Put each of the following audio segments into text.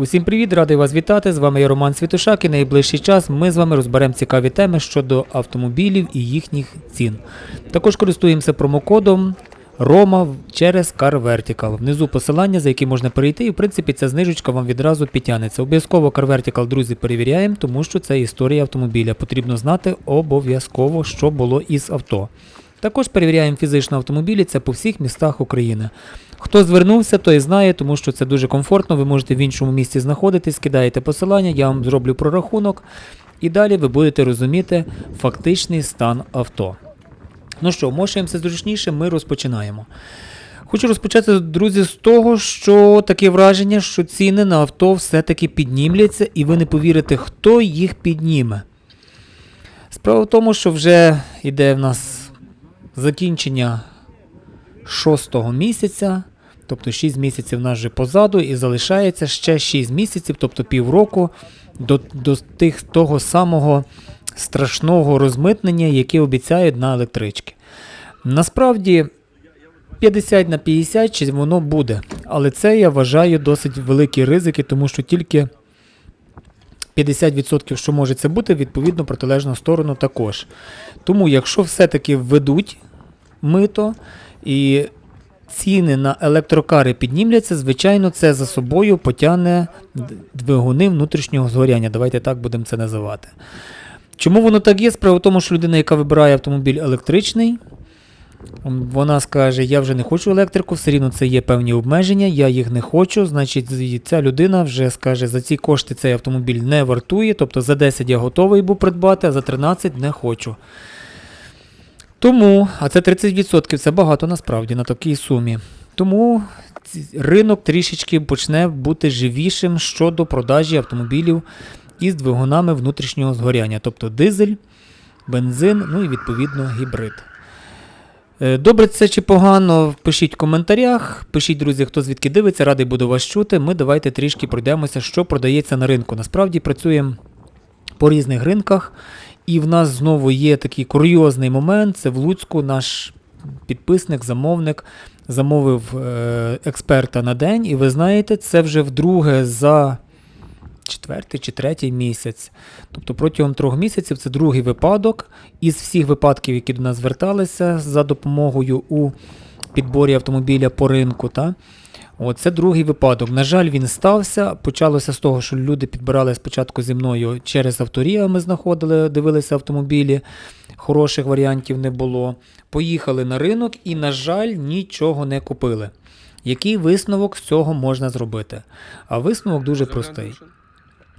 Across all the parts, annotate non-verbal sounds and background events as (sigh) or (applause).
Усім привіт, радий вас вітати. З вами я Роман Світушак і найближчий час ми з вами розберемо цікаві теми щодо автомобілів і їхніх цін. Також користуємося промокодом ROMA через Car Vertical. Внизу посилання, за яке можна перейти, і в принципі ця знижечка вам відразу підтягнеться. Обов'язково Car Vertical, друзі, перевіряємо, тому що це історія автомобіля. Потрібно знати обов'язково, що було із авто. Також перевіряємо фізично автомобілі, це по всіх містах України. Хто звернувся, той знає, тому що це дуже комфортно. Ви можете в іншому місці знаходитись, кидаєте посилання, я вам зроблю прорахунок, і далі ви будете розуміти фактичний стан авто. Ну що, мошуємося зручніше, ми розпочинаємо. Хочу розпочати, друзі, з того, що таке враження, що ціни на авто все-таки піднімляться, і ви не повірите, хто їх підніме. Справа в тому, що вже йде в нас закінчення шостого місяця, тобто 6 місяців нас вже позаду, і залишається ще 6 місяців, тобто півроку, до, до тих, того самого страшного розмитнення, яке обіцяють на електрички. Насправді 50 на 50 чи воно буде, але це я вважаю досить великі ризики, тому що тільки 50%, що може це бути, відповідно протилежну сторону також. Тому, якщо все-таки введуть мито і ціни на електрокари піднімляться, звичайно, це за собою потягне двигуни внутрішнього згоряння. Давайте так будемо це називати. Чому воно так є? Справа в тому, що людина, яка вибирає автомобіль електричний, вона скаже, я вже не хочу електрику, все рівно це є певні обмеження, я їх не хочу. Значить, ця людина вже скаже, за ці кошти цей автомобіль не вартує, тобто за 10 я готовий був придбати, а за 13 не хочу. Тому, а це 30%, це багато насправді на такій сумі. Тому ринок трішечки почне бути живішим щодо продажі автомобілів із двигунами внутрішнього згоряння, тобто дизель, бензин, ну і відповідно гібрид. Е, Добре це чи погано, пишіть в коментарях. Пишіть, друзі, хто звідки дивиться, радий буду вас чути. Ми давайте трішки пройдемося, що продається на ринку. Насправді працюємо по різних ринках. І в нас знову є такий курйозний момент. Це в Луцьку наш підписник, замовник замовив е, експерта на день. І ви знаєте, це вже вдруге за четвертий чи третій місяць. Тобто протягом трьох місяців це другий випадок. Із всіх випадків, які до нас зверталися за допомогою у підборі автомобіля по ринку. Та? О, це другий випадок. На жаль, він стався. Почалося з того, що люди підбирали спочатку зі мною через авторія. Ми знаходили, дивилися автомобілі. Хороших варіантів не було. Поїхали на ринок і, на жаль, нічого не купили. Який висновок з цього можна зробити? А висновок дуже простий.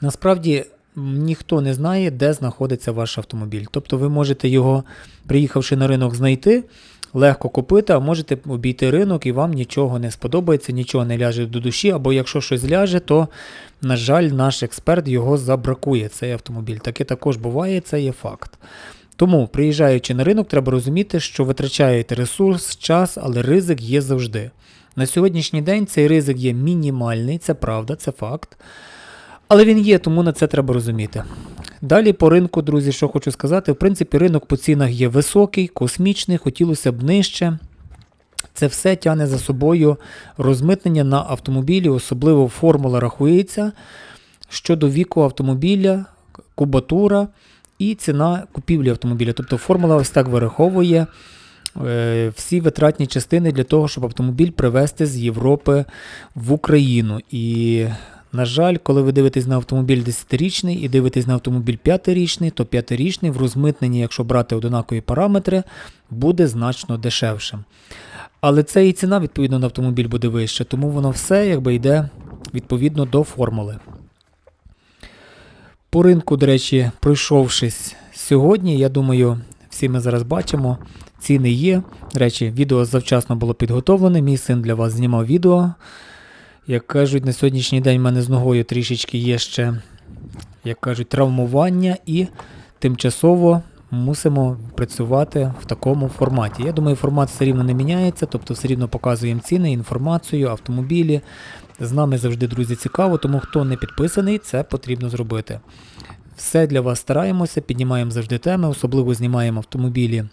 Насправді ніхто не знає, де знаходиться ваш автомобіль. Тобто ви можете його, приїхавши на ринок, знайти, легко купити, а можете обійти ринок і вам нічого не сподобається, нічого не ляже до душі, або якщо щось ляже, то, на жаль, наш експерт його забракує, цей автомобіль. Таке також буває, це є факт. Тому, приїжджаючи на ринок, треба розуміти, що витрачаєте ресурс, час, але ризик є завжди. На сьогоднішній день цей ризик є мінімальний, це правда, це факт. Але він є, тому на це треба розуміти. Далі по ринку, друзі, що хочу сказати, в принципі, ринок по цінах є високий, космічний, хотілося б нижче. Це все тягне за собою розмитнення на автомобілі, особливо формула рахується щодо віку автомобіля, кубатура і ціна купівлі автомобіля. Тобто формула ось так вираховує е, всі витратні частини для того, щоб автомобіль привезти з Європи в Україну. І, на жаль, коли ви дивитесь на автомобіль 10-річний і дивитесь на автомобіль 5-річний, то 5-річний в розмитненні, якщо брати однакові параметри, буде значно дешевшим. Але це і ціна, відповідно, на автомобіль буде вища, тому воно все якби йде відповідно до формули. По ринку, до речі, пройшовшись сьогодні, я думаю, всі ми зараз бачимо, ціни є. До речі, відео завчасно було підготовлене. Мій син для вас знімав відео. Як кажуть, на сьогоднішній день в мене з ногою трішечки є ще, як кажуть, травмування і тимчасово мусимо працювати в такому форматі. Я думаю, формат все рівно не міняється, тобто все рівно показуємо ціни, інформацію, автомобілі. З нами завжди, друзі, цікаво, тому хто не підписаний, це потрібно зробити. Все для вас стараємося, піднімаємо завжди теми, особливо знімаємо автомобілі.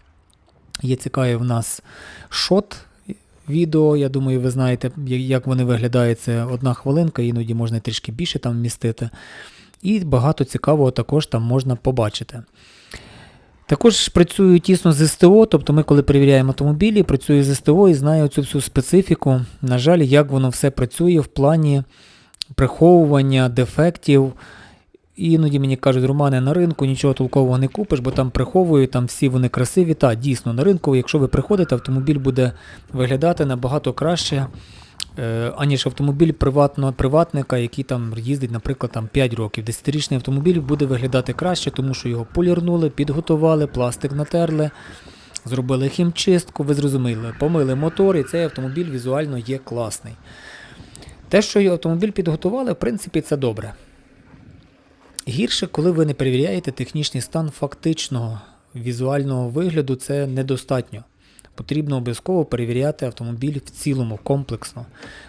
Є цікаві в нас шот відео. Я думаю, ви знаєте, як вони виглядають. Це одна хвилинка, іноді можна трішки більше там вмістити. І багато цікавого також там можна побачити. Також працюю тісно з СТО, тобто ми, коли перевіряємо автомобілі, працюю з СТО і знаю цю всю специфіку. На жаль, як воно все працює в плані приховування дефектів. Іноді мені кажуть, Романе, на ринку нічого толкового не купиш, бо там приховують, там всі вони красиві. Та, дійсно, на ринку, якщо ви приходите, автомобіль буде виглядати набагато краще, е, аніж автомобіль приватного приватника, який там їздить, наприклад, там 5 років. Десятирічний автомобіль буде виглядати краще, тому що його полірнули, підготували, пластик натерли, зробили хімчистку, ви зрозуміли, помили мотор, і цей автомобіль візуально є класний. Те, що автомобіль підготували, в принципі, це добре. Гірше, коли ви не перевіряєте технічний стан фактичного візуального вигляду, це недостатньо. Потрібно обов'язково перевіряти автомобіль в цілому, комплексно.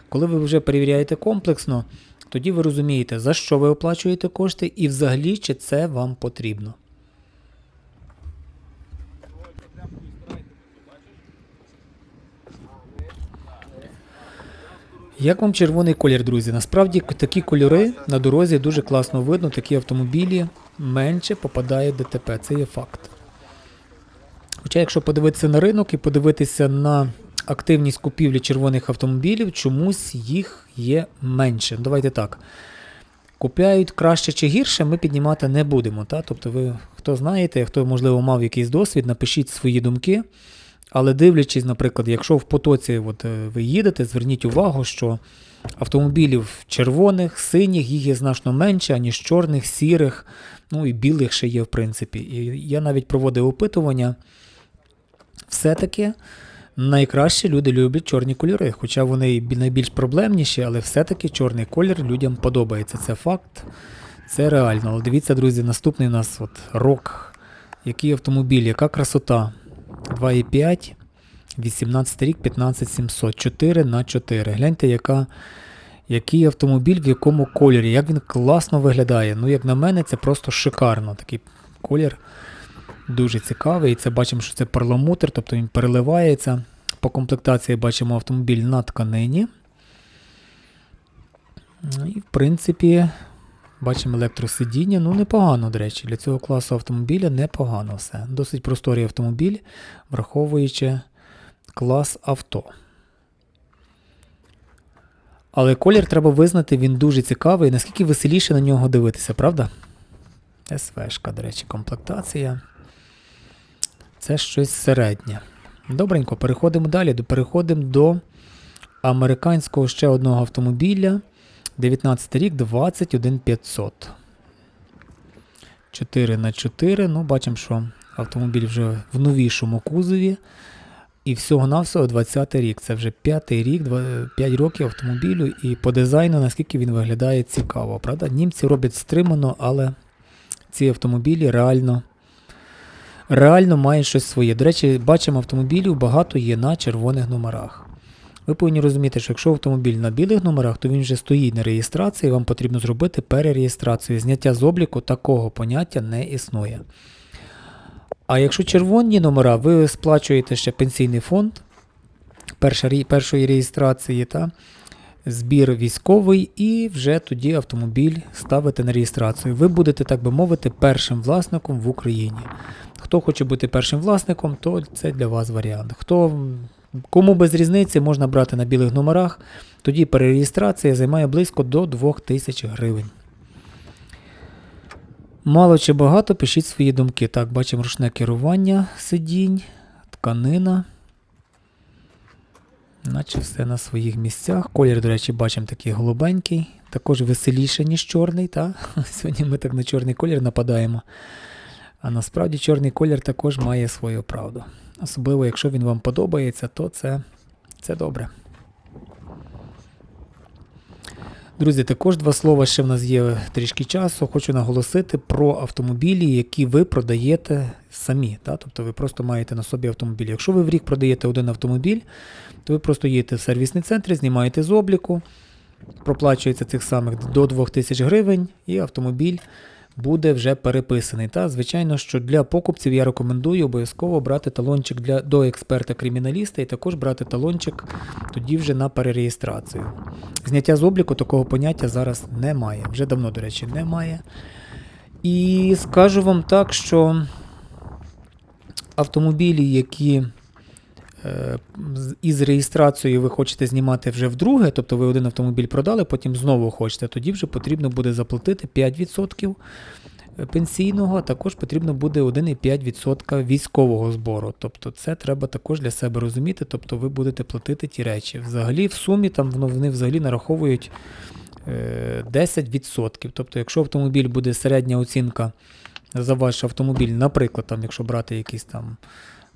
Коли ви вже перевіряєте комплексно, тоді ви розумієте, за що ви оплачуєте кошти і взагалі чи це вам потрібно. Як вам червоний колір, друзі? Насправді такі кольори на дорозі дуже класно видно, такі автомобілі менше попадають в ДТП, це є факт. Хоча, якщо подивитися на ринок і подивитися на активність купівлі червоних автомобілів, чомусь їх є менше. Давайте так. Купляють краще чи гірше, ми піднімати не будемо. Та? Тобто, ви хто знаєте, хто, можливо, мав якийсь досвід, напишіть свої думки. Але дивлячись, наприклад, якщо в потоці от, е, ви їдете, зверніть увагу, що автомобілів червоних, синіх їх є значно менше, аніж чорних, сірих, ну і білих ще є, в принципі. І я навіть проводив опитування. Все-таки найкраще люди люблять чорні кольори, хоча вони найбільш проблемніші, але все-таки чорний колір людям подобається. Це факт, це реально. Але дивіться, друзі, наступний у нас от рок. Який автомобіль, яка красота. 2,5, 18 рік, 15700, 4 на 4. Гляньте, яка, який автомобіль, в якому кольорі, як він класно виглядає. Ну, як на мене, це просто шикарно. Такий колір дуже цікавий. І це бачимо, що це перламутр, тобто він переливається. По комплектації бачимо автомобіль на тканині. Ну, І, в принципі, бачимо електросидіння. Ну, непогано, до речі. Для цього класу автомобіля непогано все. Досить просторий автомобіль, враховуючи клас авто. Але колір треба визнати, він дуже цікавий. Наскільки веселіше на нього дивитися, правда? СВшка, до речі, комплектація. Це щось середнє. Добренько, переходимо далі. Переходимо до американського ще одного автомобіля. 19 рік, 21500. 4 на 4. Ну, бачимо, що автомобіль вже в новішому кузові. І всього-навсього 20 рік. Це вже п'ятий рік, 5 років автомобілю. І по дизайну, наскільки він виглядає цікаво. Правда? Німці роблять стримано, але ці автомобілі реально, реально мають щось своє. До речі, бачимо, автомобілів багато є на червоних номерах. Ви повинні розуміти, що якщо автомобіль на білих номерах, то він вже стоїть на реєстрації, вам потрібно зробити перереєстрацію. Зняття з обліку такого поняття не існує. А якщо червоні номера, ви сплачуєте ще пенсійний фонд першої реєстрації, та, збір військовий, і вже тоді автомобіль ставите на реєстрацію. Ви будете, так би мовити, першим власником в Україні. Хто хоче бути першим власником, то це для вас варіант. Хто, кому без різниці можна брати на білих номерах, тоді перереєстрація займає близько до 2000 гривень. Мало чи багато, пишіть свої думки. Так, бачимо ручне керування сидінь, тканина. Наче все на своїх місцях. Колір, до речі, бачимо такий голубенький, також веселіше, ніж чорний. Та? (laughs) Сьогодні ми так на чорний колір нападаємо. А насправді чорний колір також має свою правду. Особливо, якщо він вам подобається, то це, це добре. Друзі, також два слова ще в нас є трішки часу. Хочу наголосити про автомобілі, які ви продаєте самі. Та? Тобто ви просто маєте на собі автомобіль. Якщо ви в рік продаєте один автомобіль, то ви просто їдете в сервісний центр, знімаєте з обліку, проплачується цих самих до 2000 гривень, і автомобіль буде вже переписаний. Та, звичайно, що для покупців я рекомендую обов'язково брати талончик для, до експерта-криміналіста і також брати талончик тоді вже на перереєстрацію. Зняття з обліку такого поняття зараз немає. Вже давно, до речі, немає. І скажу вам так, що автомобілі, які із реєстрацією ви хочете знімати вже вдруге, тобто ви один автомобіль продали, потім знову хочете, тоді вже потрібно буде заплатити 5% пенсійного, а також потрібно буде 1,5% військового збору. Тобто це треба також для себе розуміти, тобто ви будете платити ті речі. Взагалі в сумі там вони взагалі нараховують е, 10%. Тобто, якщо автомобіль буде середня оцінка за ваш автомобіль, наприклад, там, якщо брати якийсь там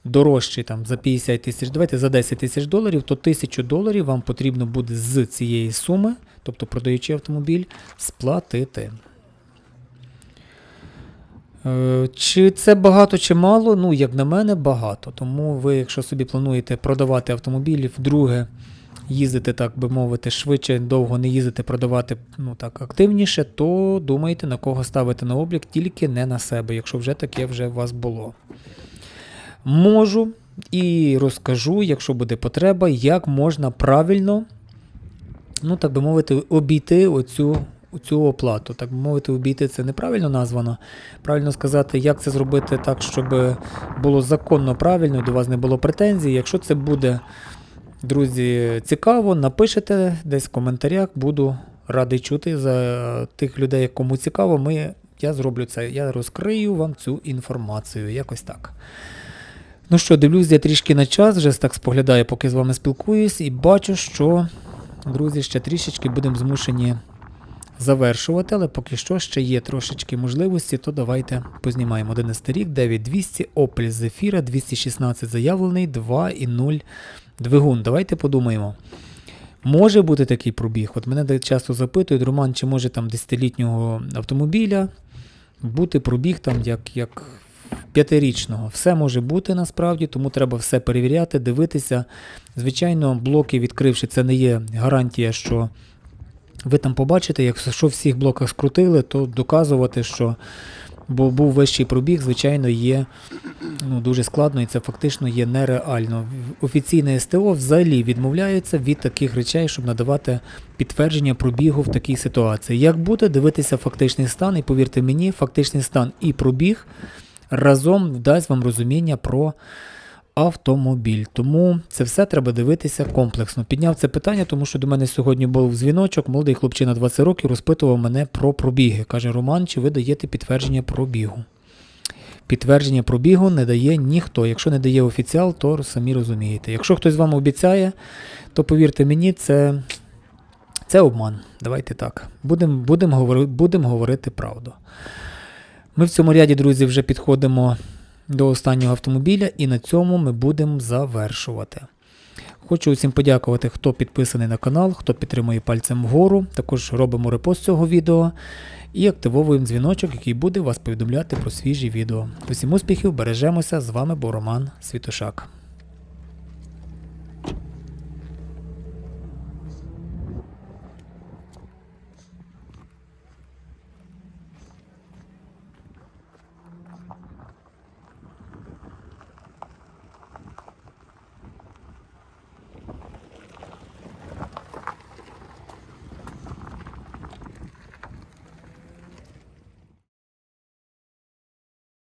дорожчий там, за 50 тисяч, давайте за 10 тисяч доларів, то 1000 доларів вам потрібно буде з цієї суми, тобто продаючи автомобіль, сплатити. Е, Чи це багато чи мало? Ну, як на мене, багато. Тому ви, якщо собі плануєте продавати автомобілі, вдруге їздити, так би мовити, швидше, довго не їздити, продавати ну, так, активніше, то думайте, на кого ставити на облік, тільки не на себе, якщо вже таке вже у вас було. Можу і розкажу, якщо буде потреба, як можна правильно, ну так би мовити, обійти оцю, оцю оплату. Так би мовити, обійти це неправильно названо. Правильно сказати, як це зробити так, щоб було законно правильно, до вас не було претензій. Якщо це буде, друзі, цікаво, напишете десь в коментарях, буду радий чути за тих людей, кому цікаво. Ми, я зроблю це, я розкрию вам цю інформацію. Якось так. Ну що, дивлюсь я трішки на час, вже так споглядаю, поки з вами спілкуюсь, і бачу, що, друзі, ще трішечки будемо змушені завершувати, але поки що ще є трошечки можливості, то давайте познімаємо 11 рік, 9200, Opel Zafira, 216 заявлений, 2,0 двигун. Давайте подумаємо. Може бути такий пробіг. От мене часто запитують, Роман, чи може там 10-літнього автомобіля бути пробіг там як, як п'ятирічного. Все може бути насправді, тому треба все перевіряти, дивитися. Звичайно, блоки відкривши, це не є гарантія, що ви там побачите, якщо всіх блоках скрутили, то доказувати, що бо був вищий пробіг, звичайно, є ну, дуже складно і це фактично є нереально. Офіційне СТО взагалі відмовляється від таких речей, щоб надавати підтвердження пробігу в такій ситуації. Як буде дивитися фактичний стан, і повірте мені, фактичний стан і пробіг разом дасть вам розуміння про автомобіль. Тому це все треба дивитися комплексно. Підняв це питання, тому що до мене сьогодні був дзвіночок, молодий хлопчина 20 років розпитував мене про пробіги. Каже, Роман, чи ви даєте підтвердження пробігу? Підтвердження пробігу не дає ніхто. Якщо не дає офіціал, то самі розумієте. Якщо хтось вам обіцяє, то повірте мені, це, це обман. Давайте так. Будемо будем говори, будем говорити правду. Ми в цьому ряді, друзі, вже підходимо до останнього автомобіля, і на цьому ми будемо завершувати. Хочу усім подякувати, хто підписаний на канал, хто підтримує пальцем вгору. Також робимо репост цього відео і активовуємо дзвіночок, який буде вас повідомляти про свіжі відео. Усім успіхів, бережемося! З вами був Роман Світошак.